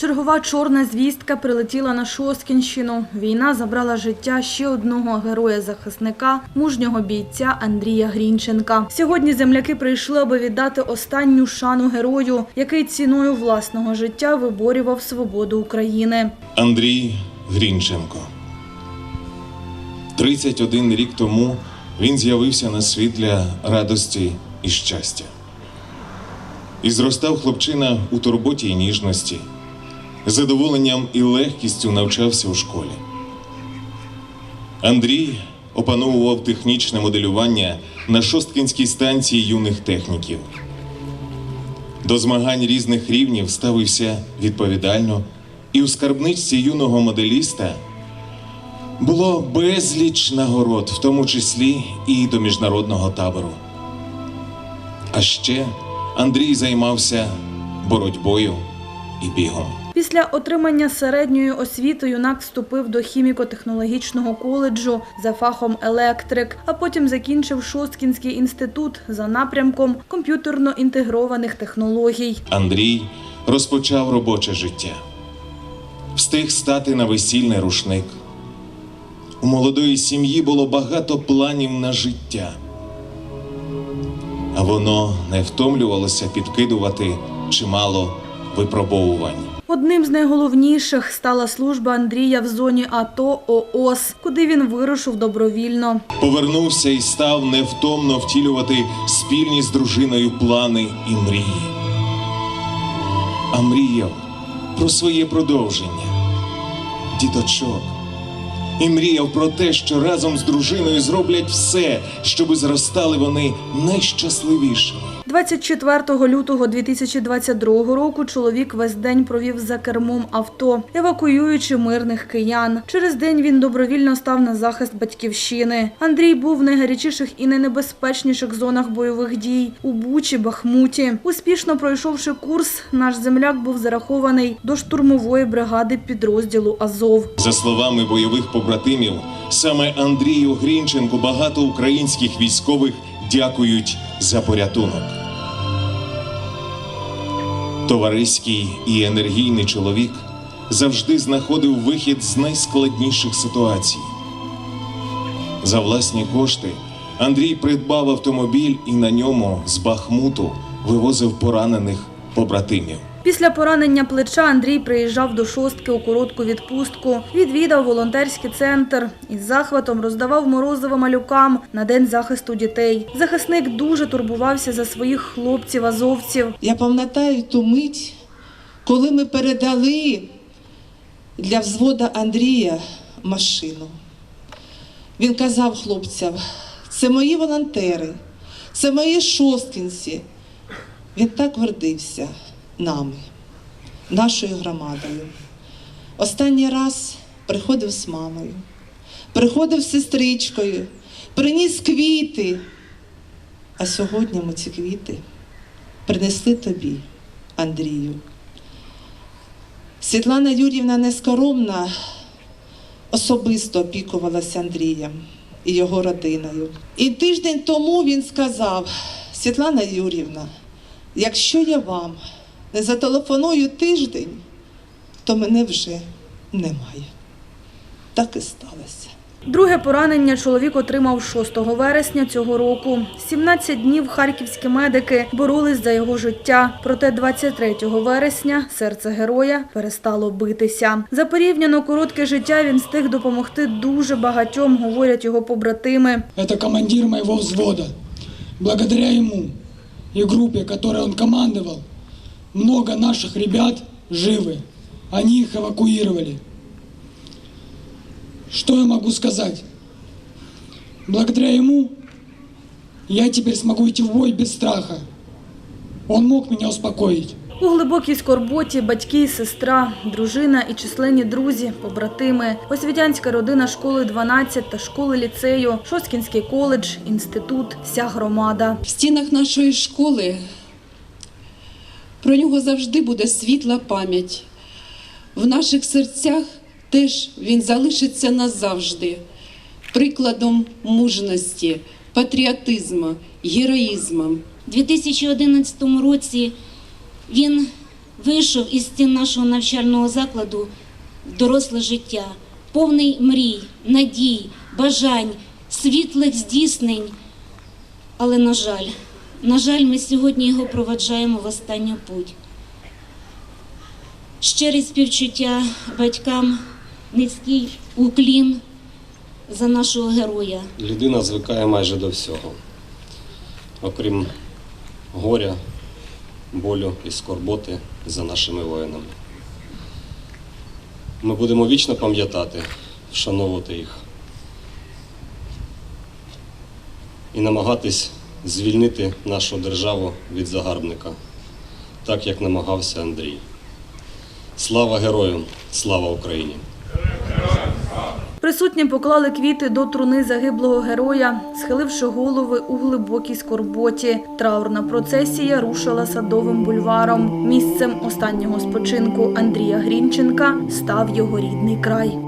Чергова чорна звістка прилетіла на Шосткінщину. Війна забрала життя ще одного героя-захисника, мужнього бійця Андрія Грінченка. Сьогодні земляки прийшли, аби віддати останню шану герою, який ціною власного життя виборював свободу України. Андрій Грінченко. 31 рік тому він з'явився на світ для радості і щастя. І зростав хлопчина у турботі і ніжності, задоволенням і легкістю навчався у школі. Андрій опановував технічне моделювання на Шосткінській станції юних техніків. До змагань різних рівнів ставився відповідально, і у скарбничці юного моделіста було безліч нагород, в тому числі і до міжнародного табору. А ще Андрій займався боротьбою і бігом. Після отримання середньої освіти юнак вступив до хіміко-технологічного коледжу за фахом електрик, а потім закінчив Шосткінський інститут за напрямком комп'ютерно-інтегрованих технологій. Андрій розпочав робоче життя. Встиг стати на весільний рушник. У молодої сім'ї було багато планів на життя. А воно не втомлювалося підкидувати чимало випробовувань. Одним з найголовніших стала служба Андрія в зоні АТО ООС, куди він вирушив добровільно. Повернувся і став невтомно втілювати спільні з дружиною плани і мрії. А мріяв про своє продовження, діточок. І мріяв про те, що разом з дружиною зроблять все, щоби зростали вони найщасливішими. 24 лютого 2022 року чоловік весь день провів за кермом авто, евакуюючи мирних киян. Через день він добровільно став на захист батьківщини. Андрій був в найгарячіших і найнебезпечніших зонах бойових дій у Бучі, Бахмуті. Успішно пройшовши курс, наш земляк був зарахований до штурмової бригади підрозділу Азов. За словами бойових побратимів, саме Андрію Грінченку багато українських військових дякують за порятунок. Товариський і енергійний чоловік завжди знаходив вихід з найскладніших ситуацій. За власні кошти Андрій придбав автомобіль і на ньому з Бахмуту вивозив поранених побратимів. Після поранення плеча Андрій приїжджав до шостки у коротку відпустку, відвідав волонтерський центр із захватом роздавав морозиво малюкам на день захисту дітей. Захисник дуже турбувався за своїх хлопців-азовців. Я пам'ятаю ту мить, коли ми передали для взвода Андрія машину. Він казав хлопцям, це мої волонтери, це мої шосткінці. Він так гордився нами, нашою громадою. Останній раз приходив з мамою, приходив з сестричкою, приніс квіти. А сьогодні ми ці квіти принесли тобі, Андрію. Світлана Юрівна нескоромна особисто опікувалася Андрієм і його родиною. І тиждень тому він сказав: Світлана Юрівна, якщо я вам не зателефоную тиждень, то мене вже немає. Так і сталося. Друге поранення чоловік отримав 6 вересня цього року. 17 днів харківські медики боролись за його життя. Проте 23 вересня серце героя перестало битися. За порівняно коротке життя він встиг допомогти дуже багатьом, говорять його побратими. Это командир моего взвода. Благодаря ему и группе, которой он командовал, много наших ребят живы. Они их эвакуировали. Что я могу сказать? Благодаря ему я теперь смогу идти в бой без страха. Он мог меня успокоить. У глибокій скорботі батьки сестра, дружина і численні друзі, побратими, освітянська родина школи 12 та школи ліцею, Шосткінський коледж, інститут, вся громада. В стінах нашої школи про нього завжди буде світла пам'ять. В наших серцях теж він залишиться назавжди прикладом мужності, патріотизму, героїзму. У 2011 році він вийшов із стін нашого навчального закладу в доросле життя, повний мрій, надій, бажань, світлих здійснень. Але, на жаль, на жаль, ми сьогодні його проваджаємо в останню путь. Щирі співчуття батькам, низький уклін за нашого героя. Людина звикає майже до всього, окрім горя, болю і скорботи за нашими воїнами. Ми будемо вічно пам'ятати, вшановувати їх і намагатись звільнити нашу державу від загарбника, так як намагався Андрій. Слава герою! Слава Україні! Присутні поклали квіти до труни загиблого героя, схиливши голови у глибокій скорботі. Траурна процесія рушила садовим бульваром. Місцем останнього спочинку Андрія Грінченка став його рідний край.